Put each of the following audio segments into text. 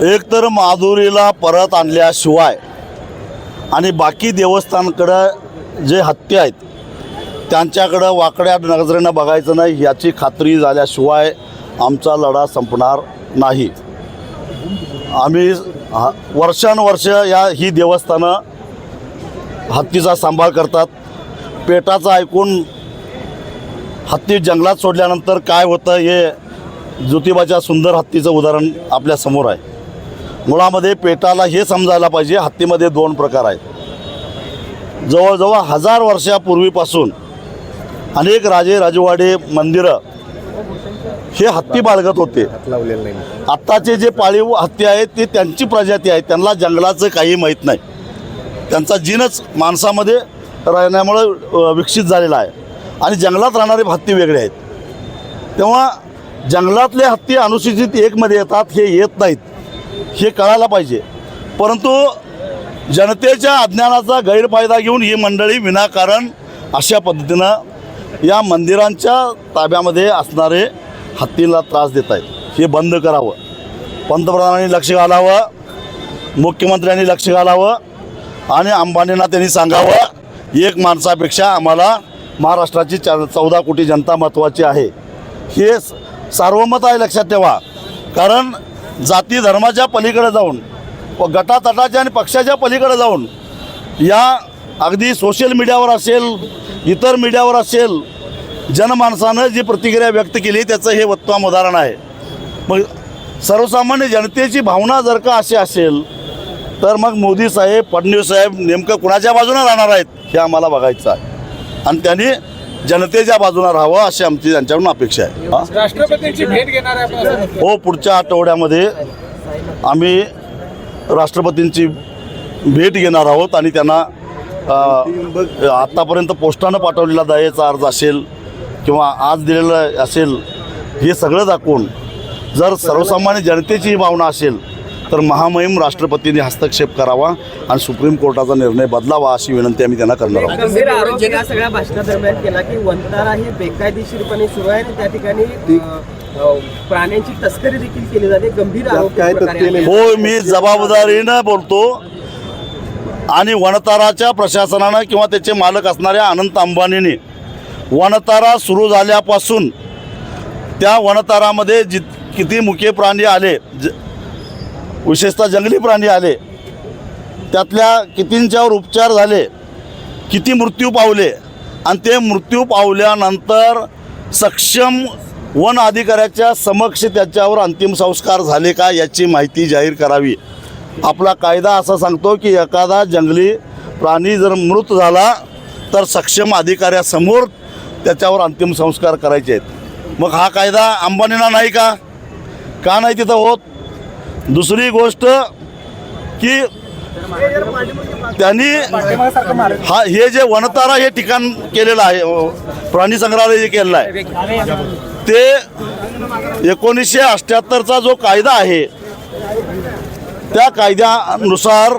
एकतर माधुरीला परत आणल्याशिवाय आणि बाकी देवस्थानकडं जे हत्या आहेत त्यांच्याकडं वाकड्या नजरेनं बघायचं नाही याची खात्री झाल्याशिवाय आमचा लढा संपणार नाही. आम्ही हा- वर्षानुवर्ष या ही देवस्थानं हत्तीचा सांभाळ करतात. पेटाचं ऐकून हत्ती जंगलात सोडल्यानंतर काय होतं हे ज्योतिबाच्या सुंदर हत्तीचं उदाहरण आपल्यासमोर आहे. मुळामध्ये पेटाला हे समजायला पाहिजे हत्तीमध्ये दोन प्रकार आहेत. जवळजवळ हजार वर्षापूर्वीपासून अनेक राजे राजवाडे मंदिरं हे हत्ती बाळगत होते. आत्ताचे जे पाळीव हत्ती आहेत ते त्यांची प्रजाती आहे त्यांना जंगलाचं काही माहीत नाही. त्यांचा जीनच माणसामध्ये राहण्यामुळं विकसित झालेला आहे. आणि जंगलात राहणारे हत्ती वेगळे आहेत. तेव्हा जंगलातले हत्ती अनुसूचित एकमध्ये येतात हे येत नाहीत. हे कळायला पाहिजे. परंतु जनतेच्या अज्ञानाचा गैरफायदा घेऊन ही मंडळी विनाकारण अशा पद्धतीनं या मंदिरांच्या ताब्यामध्ये असणारे हत्तींना त्रास देत आहेत हे बंद करावं. पंतप्रधानांनी लक्ष घालावं. मुख्यमंत्र्यांनी लक्ष घालावं. आणि अंबानींना त्यांनी सांगावं एक माणसापेक्षा आम्हाला महाराष्ट्राची चा चौदा कोटी जनता महत्त्वाची आहे. हे स- सार्वमत आहे लक्षात ठेवा. कारण जाती धर्माच्या पलीकडे जाऊन व गटातटाच्या आणि पक्षाच्या पलीकडे जाऊन या अगदी सोशल मीडियावर असेल इतर मीडियावर असेल जनमानसानं जी प्रतिक्रिया व्यक्त केली त्याचं हे उत्तम उदाहरण आहे. मग सर्वसामान्य जनतेची भावना जर का अशी असेल तर मग मोदी साहेब फडणवीस साहेब नेमकं कुणाच्या बाजूने राहणार आहेत हे आम्हाला बघायचं आहे. आणि त्यांनी जनतेच्या बाजूने राहावं अशी आमची त्यांच्याकडून अपेक्षा आहे हा? राष्ट्रपतींची भेट घेणार आहे आपण असं म्हणतो. हो पुढच्या आठवड्यामध्ये आम्ही राष्ट्रपतींची भेट घेणार आहोत आणि त्यांना आत्तापर्यंत पोस्टानं पाठवलेला दयेचा अर्ज असेल किंवा आज दिलेलं असेल हे सगळं दाखवून जर सर्वसामान्य जनतेची ही भावना असेल तर महामहिम राष्ट्रपतींनी हस्तक्षेप करावा आणि सुप्रीम कोर्टाचा निर्णय बदलावा अशी विनंती आम्ही त्यांना करणार आहोत गंभीर आरोप या सगळ्या भाषणादरम्यान केला की वंतारा ही बेकायदेशीरपणे सुरू आहे आणि त्या ठिकाणी अ, अ, प्राण्यांची तस्करी देखील केली जाते गंभीर त्यात आरोप काय या प्रकारे तथ्य आहेत. नाही. हो मी जबाबदारीनं बोलतो आणि वनताराच्या प्रशासनानं किंवा त्याचे मालक असणाऱ्या अनंत अंबानीने वनतारा सुरू झाल्यापासून त्या वनतारामध्ये जित किती मुके प्राणी आले ज विशेषतः जंगली प्राणी आले. त्यातल्या कितींच्यावर उपचार झाले किती मृत्यू पावले आणि ते मृत्यू पावल्यानंतर सक्षम वन अधिकाऱ्याच्या समक्ष त्याच्यावर अंतिम संस्कार झाले का याची माहिती जाहीर करावी. आपला कायदा असा सांगतो की एखादा जंगली प्राणी जर मृत झाला तर सक्षम अधिकाऱ्यासमोर त्याच्यावर अंतिम संस्कार करायचे आहेत. मग हा कायदा अंबानींना नाही का? का नाही तिथं होत? दुसरी गोष्ट की त्यांनी हा हे जे वनतारा हे ठिकाण केलेलं आहे प्राणी संग्रहालय जे केलेलं आहे ते एकोणीसशे अठ्ठ्याहत्तरचा जो कायदा आहे त्या कायद्यानुसार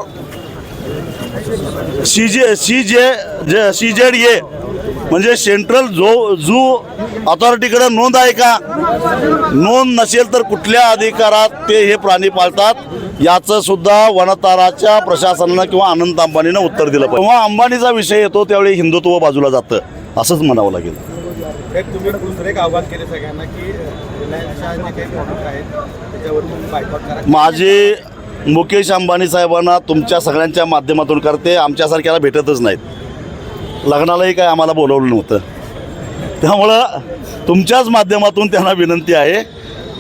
सी जे सी जे जे सी जेड ए म्हणजे सेंट्रल जो झू अथॉरिटीकडे नोंद आहे का? नोंद नसेल तर कुठल्या अधिकारात ते हे प्राणी पाळतात? याचं सुद्धा वनताराच्या प्रशासनानं किंवा अनंत अंबानीनं उत्तर दिलं पाहिजे. तेव्हा अंबानीचा विषय येतो त्यावेळी हिंदुत्व बाजूला जातं. असंच म्हणावं लागेल. एक तुम्ही दुसरं एक आव्हान केले सगळ्यांना की रिलायन्सच्या जे काही प्रॉडक्ट आहेत त्याच्यावर तुम्ही बायकॉट करा. माझे मुकेश अंबानी साहेबांना तुमच्या सगळ्यांच्या माध्यमातून करते. आमच्यासारख्याला भेटतच नाहीत. लग्नालाही काय आम्हाला बोलवलं नव्हतं. त्यामुळं तुमच्याच माध्यमातून त्यांना विनंती आहे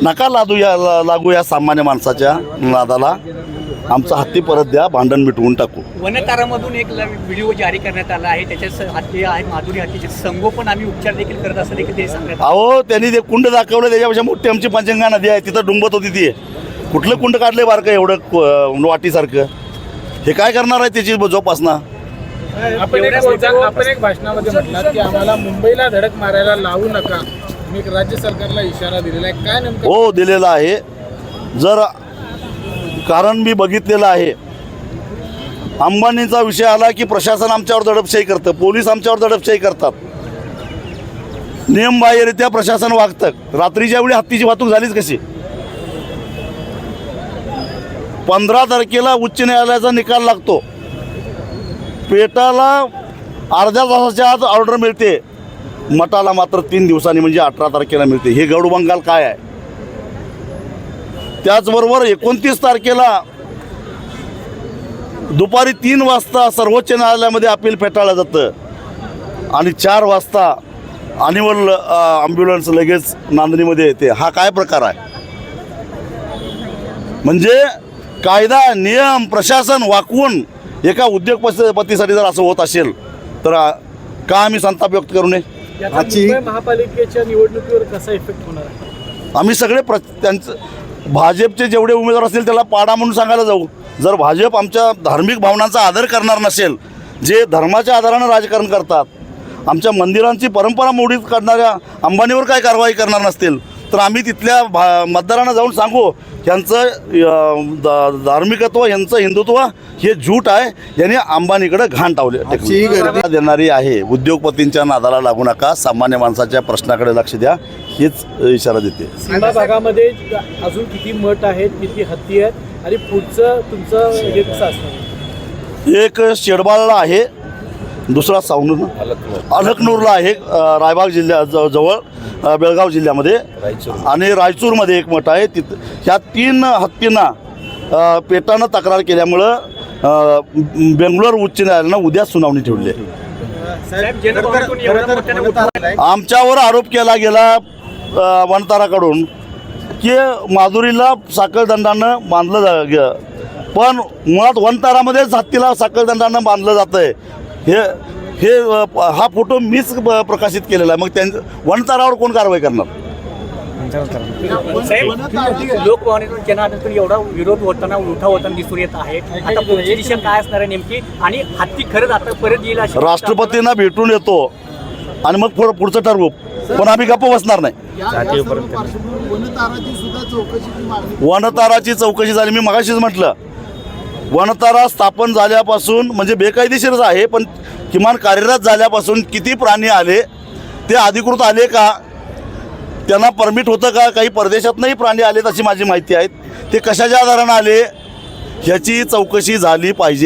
नका लादू या ला- लागू या सामान्य माणसाच्या नादाला. आमचा हत्ती परत द्या भांडण मिटवून टाकू. वनतारामधून एक व्हिडिओ जारी करण्यात आला आहे. त्याच्या स- हत्ती आहे माधुरी हत्तीचे संगोपन आम्ही उपचार देखील करत असं देखील ते सांगत अहो त्यांनी ते कुंड दाखवलं त्याच्यापेक्षा मोठी आमची पंचगंगा नदी आहे तिथं डुंबत होती ती. कुठलं कुंड काढले बारकं एवढं वाटीसारखं? हे काय करणार आहे त्याची जोपासना? आपण एक बोलता- आपण एक भाषणामध्ये म्हटलात की आम्हाला मुंबईला धडक मारायला लावू नका. मी एक राज्य सरकारला इशारा दिलेला आहे. काय नेमकं हो दिलेला आहे. जर कारण मी बघितलेलं आहे. अंबानीचा विषय आला की प्रशासन आमच्यावर दडपशाही करतं पोलीस आमच्यावर दडपशाही करतात. नियमबाह्यरित्या प्रशासन वागतं. रात्रीच्या वेळी हत्तीची वाहतूक झालीच कशी? पंधरा तारखेला उच्च न्यायालयाचा निकाल लागतो. पेटाला अर्ध्या तासाच्या आत ऑर्डर मिळते. मठाला मात्र तीन दिवसांनी म्हणजे अठरा तारखेला मिळते. हे गौडबंगाल काय आहे? त्याचबरोबर एकोणतीस तारखेला दुपारी तीन वाजता सर्वोच्च न्यायालयामध्ये अपील फेटाळलं जातं. आणि चार वाजता अनिमल ॲम्ब्युलन्स लगेच नांदणीमध्ये येते. हा काय प्रकार आहे? म्हणजे कायदा नियम प्रशासन वाकवून एका उद्योगपतीसाठी जर असं होत असेल तर का आम्ही संताप व्यक्त करू नये? महापालिकेच्या निवडणुकीवर कसा इफेक्ट होणार आहे? आम्ही सगळे प्र त्यांचं भाजपचे जेवढे उमेदवार असतील त्याला पाडा म्हणून सांगायला जाऊ. जर भाजप आमच्या धार्मिक भावनांचा आदर करणार नसेल जे धर्माच्या आधारानं राजकारण करतात आमच्या मंदिरांची परंपरा मोडीत काढणाऱ्या अंबानीवर काय कारवाई करणार नसतील तर आम्ही तिथल्या भा मतदारांना जाऊन सांगू दा- धार्मिकत्व यांचं हिंदुत्व हे झूट आहे. यांनी अंबानीकडे घाण टावले. देणारी आहे. उद्योगपतींच्या नादाला लागू नका. सामान्य माणसाच्या प्रश्नाकडे लक्ष द्या. हेच इशारा देते. सीमा भागामध्ये अजून किती मठ आहेत किती हत्ती आहेत? आणि पुढचं तुमचं हे एक शेडबाळला आहे. दुसरा सावनूर. अलकनूरला आहे रायबाग जिल्ह्या जवळ बेळगाव जिल्ह्यामध्ये. आणि रायचूरमध्ये एक मठ आहे. तिथं ह्या तीन हत्तींना पेटानं तक्रार केल्यामुळं बेंगलोर उच्च न्यायालयानं उद्या सुनावणी ठेवली आहे. आमच्यावर आरोप केला गेला वनताराकडून की माधुरीला साखळदंडानं बांधलं जा ग- पण मुळात वनतारामध्येच हत्तीला साखळदंडानं बांधलं जातं आहे हे हे हा फोटो मीच ब- प्रकाशित केलेला आहे. मग त्यांचं वनतारावर कोण कारवाई करणार? लोकभवनेतून एवढा विरोध होताना उठाव होताना दिसून येत आहे. आता पुढची दिशा काय असणार आहे नेमकी? आणि हत्ती खरंच आता परत येईल राष्ट्रपतींना भेटून येतो. आणि मग पुढं पुढचं ठरवू. पण आम्ही गप्प बसणार नाही. वनताराची चौकशी झाली. मी मगाशीच म्हटलं वनतारा स्थापन झाल्यापासून म्हणजे बेकायदेशीरच आहे पण किमान कार्यरत झाल्यापासून किती प्राणी आले ते अधिकृत आले का? त्यांना परमिट होतं का? काही परदेशातनंही प्राणी आलेत अशी माझी माहिती आहे. ते कशाच्या आधारानं आले? ह्याची चौकशी झाली पाहिजे.